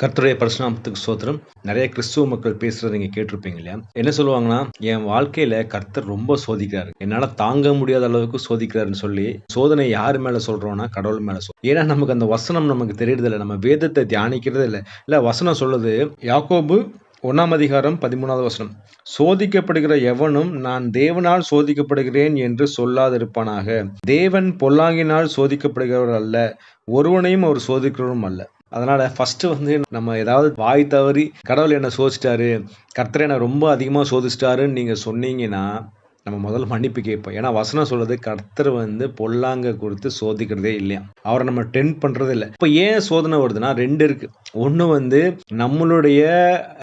கர்த்தருடைய பரிசுநாமத்துக்கு சோத்திரம் நிறைய கிறிஸ்துவ மக்கள் பேசுறத நீங்க கேட்டிருப்பீங்க இல்லையா? என்ன சொல்லுவாங்கன்னா என் வாழ்க்கையில கர்த்தர் ரொம்ப சோதிக்கிறாரு. என்னால தாங்க முடியாத அளவுக்கு சோதிக்கிறாருன்னு சொல்லி சோதனை யார் மேல சொல்றோம்னா கடவுள் மேல சொல்றோம் ஏன்னா நமக்கு அந்த வசனம் நமக்கு தெரியறது இல்லை நம்ம வேதத்தை தியானிக்கிறது இல்லை. இல்ல வசனம் சொல்லுது யாக்கோபு ஒன்னாம் அதிகாரம் பதிமூணாவது வசனம். சோதிக்கப்படுகிற எவனும் நான் தேவனால் சோதிக்கப்படுகிறேன் என்று சொல்லாதிருப்பானாக. தேவன் பொல்லாங்கினால் சோதிக்கப்படுகிறவர் அல்ல ஒருவனையும் அவர் சோதிக்கிறவரும் அல்ல. அதனால ஃபர்ஸ்ட் வந்து நம்ம ஏதாவது வாய் தவறி கடவுள் என்ன சோதிச்சிட்டாரு கர்த்தர் என்ன ரொம்ப அதிகமாக சோதிச்சிட்டாருன்னு நீங்க சொன்னீங்கன்னா நம்ம முதல்ல மன்னிப்பு கேட்போம். ஏன்னா வசனம் சொல்றது கர்த்தர் வந்து பொல்லாங்க கொடுத்து சோதிக்கிறதே இல்லையா? அவரை நம்ம டென்ட் பண்றது இல்லை. இப்போ ஏன் சோதனை வருதுன்னா ரெண்டு இருக்கு. ஒன்று வந்து நம்மளுடைய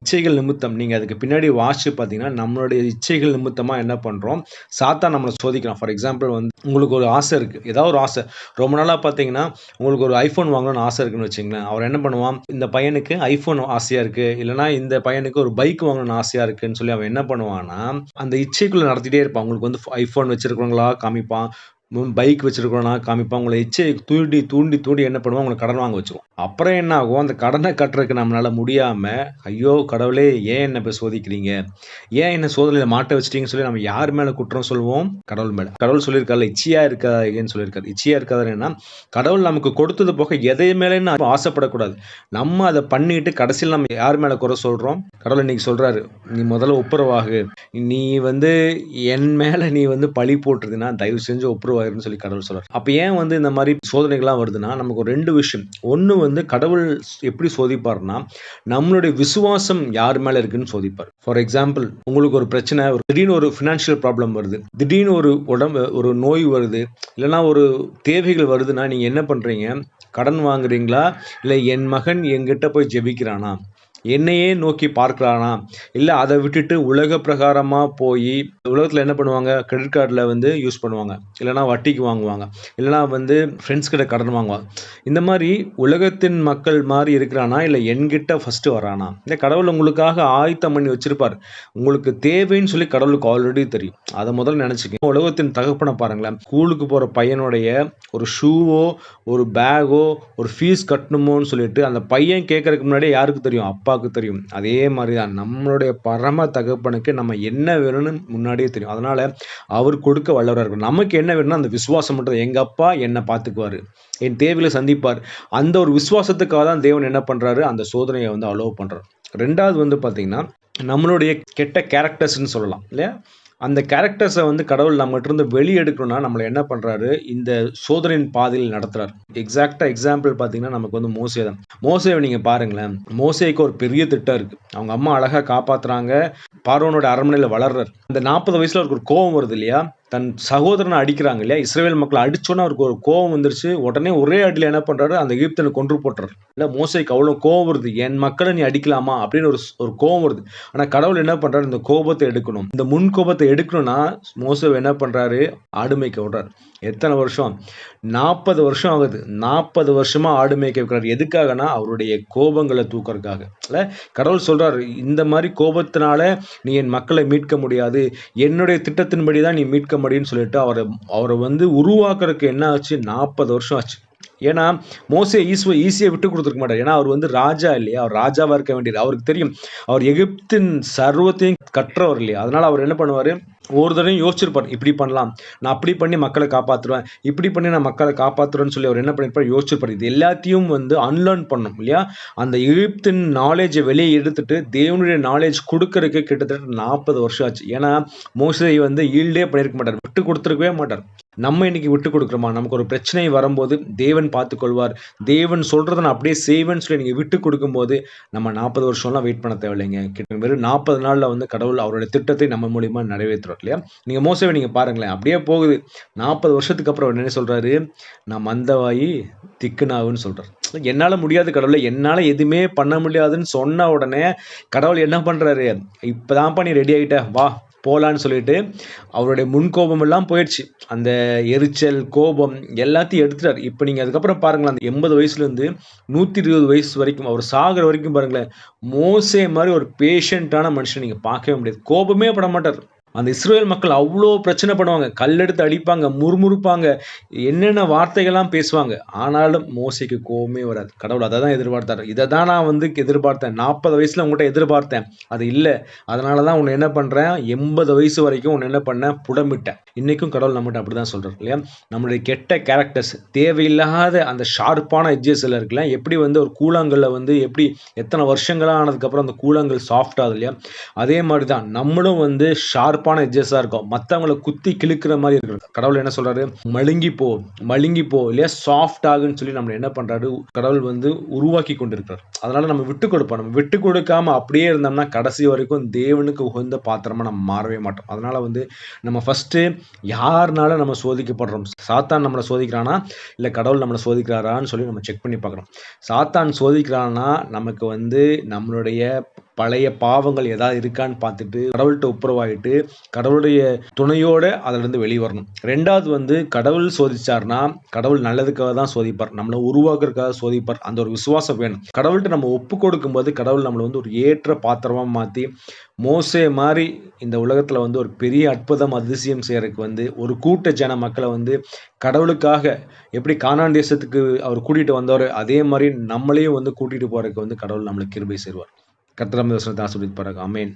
இச்சைகள் நிமித்தம். நீங்கள் அதுக்கு பின்னாடி வாசிச்சு பார்த்தீங்கன்னா நம்மளுடைய இச்சைகள் நிமித்தமாக என்ன பண்ணுறோம் சாத்தா நம்மளை சோதிக்கலாம் ஃபார் எக்ஸாம்பிள் வந்து உங்களுக்கு ஒரு ஆசை இருக்குது ஏதாவது ஒரு ஆசை. ரொம்ப நாளாக பார்த்தீங்கன்னா உங்களுக்கு ஒரு ஐஃபோன் வாங்கணும்னு ஆசை இருக்குன்னு வச்சுங்களேன் அவர் என்ன பண்ணுவான்? இந்த பையனுக்கு ஐஃபோன் ஆசையாக இருக்குது இல்லைனா இந்த பையனுக்கு ஒரு பைக் வாங்கணும்னு ஆசையாக இருக்குன்னு சொல்லி அவன் என்ன பண்ணுவான்னா அந்த இச்சைக்குள்ளே நடத்திட்டே இருப்பான். உங்களுக்கு வந்து ஐஃபோன் வச்சிருக்கிறவங்களா காமிப்பான். பைக் வச்சிருக்கிறோன்னா காமிப்பான் உங்களை இச்சையை தூண்டி தூண்டி தூண்டி என்ன பண்ணுவோம் உங்களை கடன் வாங்க வச்சிருவோம் அப்புறம் என்ன ஆகும்? அந்த கடனை கட்டுறதுக்கு நம்மளால முடியாமல் ஐயோ கடவுளே ஏன் என்ன இப்போ சோதிக்கிறீங்க? ஏன் என்ன சோதனையில் மாட்ட வச்சிட்டீங்கன்னு சொல்லி நம்ம யார் மேலே குற்றம் சொல்லுவோம்? கடவுள் மேலே. கடவுள் சொல்லியிருக்காருல இச்சையா இருக்காதுன்னு சொல்லியிருக்காரு. இச்சையா இருக்காதுன்னா கடவுள் நமக்கு கொடுத்தது போக எதை மேலேன்னு ஆசைப்படக்கூடாது. நம்ம அதை பண்ணிட்டு கடைசியில் நம்ம யார் மேலே குறை சொல்கிறோம் கடவுள் இன்னைக்கு சொல்கிறாரு நீ முதல்ல ஒப்புரவாகு. நீ வந்து என் மேலே நீ வந்து பழி போட்டுருதுன்னா தயவு செஞ்சு வருவாயிருன்னு சொல்லி கடவுள் சொல்றார். அப்ப ஏன் வந்து இந்த மாதிரி சோதனைகள்லாம் வருதுன்னா நமக்கு ஒரு ரெண்டு விஷயம். ஒன்று வந்து கடவுள் எப்படி சோதிப்பார்னா நம்மளுடைய விசுவாசம் யார் மேல இருக்குன்னு சோதிப்பார். ஃபார் எக்ஸாம்பிள் உங்களுக்கு ஒரு பிரச்சனை ஒரு திடீர்னு ஒரு ஃபினான்ஷியல் ப்ராப்ளம் வருது. திடீர்னு ஒரு உடம்பு ஒரு நோய் வருது. இல்லைன்னா ஒரு தேவைகள் வருதுன்னா நீங்க என்ன பண்றீங்க? கடன் வாங்குறீங்களா? இல்லை என் மகன் எங்கிட்ட போய் ஜெபிக்கிறானா? என்னையே நோக்கி பார்க்கலானா? இல்லை அதை விட்டுட்டு உலக பிரகாரமாக போய் உலகத்தில் என்ன பண்ணுவாங்க? கிரெடிட் கார்டில் வந்து யூஸ் பண்ணுவாங்க. இல்லைனா வட்டிக்கு வாங்குவாங்க. இல்லைனா வந்து ஃப்ரெண்ட்ஸ் கிட்ட கடன் வாங்குவாங்க. இந்த மாதிரி உலகத்தின் மக்கள் மாதிரி இருக்கிறானா? இல்லை என்கிட்ட ஃபஸ்ட்டு வரானா? இந்த கடவுள் உங்களுக்காக ஆயத்தம் பண்ணி வச்சிருப்பார். உங்களுக்கு தேவைன்னு சொல்லி கடவுளுக்கு ஆல்ரெடி தெரியும். அதை முதல்ல நினச்சிக்க உலகத்தின் தகப்பனை பாருங்களேன். ஸ்கூலுக்கு போகிற பையனுடைய ஒரு ஷூவோ ஒரு பேகோ ஒரு ஃபீஸ் கட்டணுமோன்னு சொல்லிட்டு அந்த பையன் கேட்கறதுக்கு முன்னாடியே யாருக்கு தெரியும்? அப்பா அப்பாவுக்கு தெரியும். அதே மாதிரி தான் நம்மளுடைய பரம தகப்பனுக்கு நம்ம என்ன வேணும்னு முன்னாடியே தெரியும். அதனால அவர் கொடுக்க வல்லவராக இருக்கும் நமக்கு என்ன வேணும்னா அந்த விசுவாசம் மட்டும் எங்கள் அப்பா என்னை பார்த்துக்குவாரு. என் தேவையில் சந்திப்பார். அந்த ஒரு விசுவாசத்துக்காக தான் தேவன் என்ன பண்ணுறாரு அந்த சோதனையை வந்து அலோவ் பண்ணுறார் ரெண்டாவது வந்து பார்த்தீங்கன்னா நம்மளுடைய கெட்ட கேரக்டர்ஸ்ன்னு சொல்லலாம். இல்லையா? அந்த கேரக்டர்ஸை வந்து கடவுள் நம்மகிட்டருந்து வெளியெடுக்கணும்னா நம்மளை என்ன பண்ணுறாரு இந்த சோதனையின் பாதையில் நடத்துறாரு. எக்ஸாக்டாக எக்ஸாம்பிள் பார்த்தீங்கன்னா நமக்கு வந்து மோசே தான். மோசேவை நீங்கள் பாருங்களேன். மோசேக்கு ஒரு பெரிய திட்டம் இருக்குது அவங்க அம்மா அழகாக காப்பாற்றுறாங்க பார்வனோட அரண்மனையில் வளர்றாரு. அந்த நாற்பது வயசில் அவருக்கு ஒரு கோபம் வருது இல்லையா? தன் சகோதரனை அடிக்கிறாங்க இல்லையா? இஸ்ரேல் மக்களை அடிச்சோன்னா அவருக்கு ஒரு கோவம் வந்துருச்சு. உடனே ஒரே அடியில் என்ன பண்றாரு? அந்த எகிப்தனை கொன்று போட்டுறாரு. இல்லை மோசைக்கு அவ்வளோ கோவம் வருது. என் மக்களை நீ அடிக்கலாமா? அப்படின்னு ஒரு ஒரு கோவம் வருது. ஆனால் கடவுள் என்ன பண்றாரு? இந்த கோபத்தை எடுக்கணும். இந்த முன் கோபத்தை எடுக்கணும்னா மோசை என்ன பண்றாரு? ஆடுமைக்கு விடுறாரு எத்தனை வருஷம்? நாற்பது வருஷம் ஆகுது. நாற்பது வருஷமாக ஆடு மேய்க்க வைக்கிறாரு. எதுக்காகனா? அவருடைய கோபங்களை தூக்கிறதுக்காக. இல்லை? கடவுள் சொல்கிறார் இந்த மாதிரி கோபத்தினால நீ என் மக்களை மீட்க முடியாது. என்னுடைய திட்டத்தின்படி தான் நீ மீட்க முடியும்னு சொல்லிட்டு அவரை அவரை வந்து உருவாக்குறதுக்கு என்ன ஆச்சு? நாற்பது வருஷம் ஆச்சு. ஏன்னா மோசே ஈஸ்வ ஈஸியாக விட்டு கொடுத்துருக்க மாட்டார். ஏன்னா அவர் வந்து ராஜா இல்லையா? அவர் ராஜாவாக இருக்க வேண்டியது அவருக்கு தெரியும். அவர் எகிப்தின் சர்வத்தையும் கற்றவர் இல்லையா? அதனால் அவர் என்ன பண்ணுவார்? ஒரு தடவையும் யோசிச்சிருப்பார் இப்படி பண்ணலாம். நான் அப்படி பண்ணி மக்களை காப்பாற்றுவேன் இப்படி பண்ணி நான் மக்களை காப்பாற்றுறேன்னு சொல்லி அவர் என்ன பண்ணியிருப்பார் யோசிச்சிருப்பார் இது எல்லாத்தையும் வந்து அன்லேர்ன் பண்ணும் இல்லையா? அந்த எகிப்தின் நாலேஜை வெளியே எடுத்துட்டு தேவனுடைய நாலேஜ் கொடுக்கறதுக்கு கிட்டத்தட்ட நாற்பது வருஷம் ஆச்சு. ஏன்னா மோசை வந்து ஈல்டே பண்ணியிருக்க மாட்டார் விட்டு கொடுத்துருக்கவே மாட்டார். நம்ம இன்றைக்கி விட்டு கொடுக்குறோமா? நமக்கு ஒரு பிரச்சனை வரும்போது தேவன் பார்த்துக்கொள்வார் தேவன் சொல்கிறத நான் அப்படியே செய்வேன்னு சொல்லி நீங்கள் விட்டு கொடுக்கும்போது நம்ம நாற்பது வருஷம்லாம் வெயிட் பண்ண தேவையில்லைங்க. கிட்ட வெறும் நாற்பது நாளில் வந்து கடவுள் அவருடைய திட்டத்தை நம்ம மூலியமாக நிறைவேற்றுறோம் இல்லையா? நீங்கள் மோசவே நீங்கள் பாருங்களேன். அப்படியே போகுது. நாற்பது வருஷத்துக்கு அப்புறம் என்ன சொல்கிறாரு நான் மந்தவாயி திக்குனாவுன்னு சொல்கிறார் என்னால் முடியாது கடவுளை. என்னால் எதுவுமே பண்ண முடியாதுன்னு சொன்ன உடனே கடவுள் என்ன பண்ணுறாரு இப்போதான்ப்பா நீ ரெடி ஆகிட்ட வா போகலான்னு சொல்லிட்டு அவருடைய முன்கோபம் எல்லாம் போயிடுச்சு. அந்த எரிச்சல் கோபம் எல்லாத்தையும் எடுத்துட்டார். இப்போ நீங்கள் அதுக்கப்புறம் பாருங்களேன் அந்த எண்பது வயசுலேருந்து நூற்றி இருபது வயசு வரைக்கும் அவர் சாகிற வரைக்கும் பாருங்களேன் மோசே மாதிரி ஒரு பேஷண்ட்டான மனுஷன் நீங்கள் பார்க்கவே முடியாது. கோபமே பட மாட்டார். அந்த இஸ்ரேல் மக்கள் அவ்வளோ பிரச்சனை பண்ணுவாங்க. கல்லெடுத்து அடிப்பாங்க முறுமுறுப்பாங்க. என்னென்ன வார்த்தைகள்லாம் பேசுவாங்க. ஆனாலும் மோசைக்கு கோவமே வராது. கடவுள் அதை தான் எதிர்பார்த்தாரு. இதை தான் நான் வந்து எதிர்பார்த்தேன். நாற்பது வயசில் உங்கள்கிட்ட எதிர்பார்த்தேன். அது இல்லை. அதனால தான் உன்னை என்ன பண்ணுறேன் எண்பது வயசு வரைக்கும் உன்னை என்ன பண்ணேன் புடமிட்டேன் இன்றைக்கும் கடவுள் நம்மகிட்ட அப்படி தான் சொல்கிறார் இல்லையா? நம்மளுடைய கெட்ட கேரக்டர்ஸ் தேவையில்லாத அந்த ஷார்ப்பான எட்ஜஸில் இருக்குல்ல எப்படி வந்து ஒரு கூழாங்கல்ல வந்து எப்படி எத்தனை வருஷங்களாக ஆனதுக்கப்புறம் அந்த கூழாங்கல் சாஃப்ட் ஆகுது இல்லையா? அதே மாதிரி தான் நம்மளும் வந்து ஷார்ப் ஷார்ப்பான எட்ஜஸாக இருக்கும். மற்றவங்கள குத்தி கிழிக்கிற மாதிரி இருக்கு கடவுள் என்ன சொல்கிறாரு மழுங்கி போ மழுங்கி போ இல்லையா? சாஃப்ட் ஆகுன்னு சொல்லி நம்மளை என்ன பண்ணுறாரு கடவுள் வந்து உருவாக்கி கொண்டு இருக்கிறார் நம்ம விட்டு கொடுப்போம். நம்ம விட்டு கொடுக்காம அப்படியே இருந்தோம்னா கடைசி வரைக்கும் தேவனுக்கு உகந்த பாத்திரமாக நம்ம மாறவே மாட்டோம். அதனால் வந்து நம்ம ஃபஸ்ட்டு யாருனால நம்ம சோதிக்கப்படுறோம்? சாத்தான் நம்மளை சோதிக்கிறானா? இல்லை கடவுள் நம்மளை சோதிக்கிறாரான்னு சொல்லி நம்ம செக் பண்ணி பார்க்குறோம் சாத்தான் சோதிக்கிறான்னா நமக்கு வந்து நம்மளுடைய பழைய பாவங்கள் ஏதாவது இருக்கான்னு பார்த்துட்டு கடவுள்கிட்ட ஒப்புரவாயிட்டு கடவுளுடைய துணையோட அதிலிருந்து வெளியே வரணும் ரெண்டாவது வந்து கடவுள் சோதிச்சார்னா கடவுள் நல்லதுக்காக தான் சோதிப்பார். நம்மளை உருவாக்குறதுக்காக சோதிப்பார். அந்த ஒரு விசுவாசம் வேணும். கடவுள்கிட்ட நம்ம ஒப்பு கொடுக்கும்போது கடவுள் நம்மளை வந்து ஒரு ஏற்ற பாத்திரமாக மாற்றி மோசே மாதிரி இந்த உலகத்தில் வந்து ஒரு பெரிய அற்புதம் அதிசயம் செய்கிறதுக்கு வந்து ஒரு கூட்ட ஜன மக்களை வந்து கடவுளுக்காக எப்படி கானான் தேசத்துக்கு அவர் கூட்டிகிட்டு வந்தவர் அதே மாதிரி நம்மளையும் வந்து கூட்டிகிட்டு போகிறதுக்கு வந்து கடவுள் நம்மளுக்கு கிருபை செய்வார். கத்திரம் வசனத்தை ஆசிரியப்பார்கள் அமேன்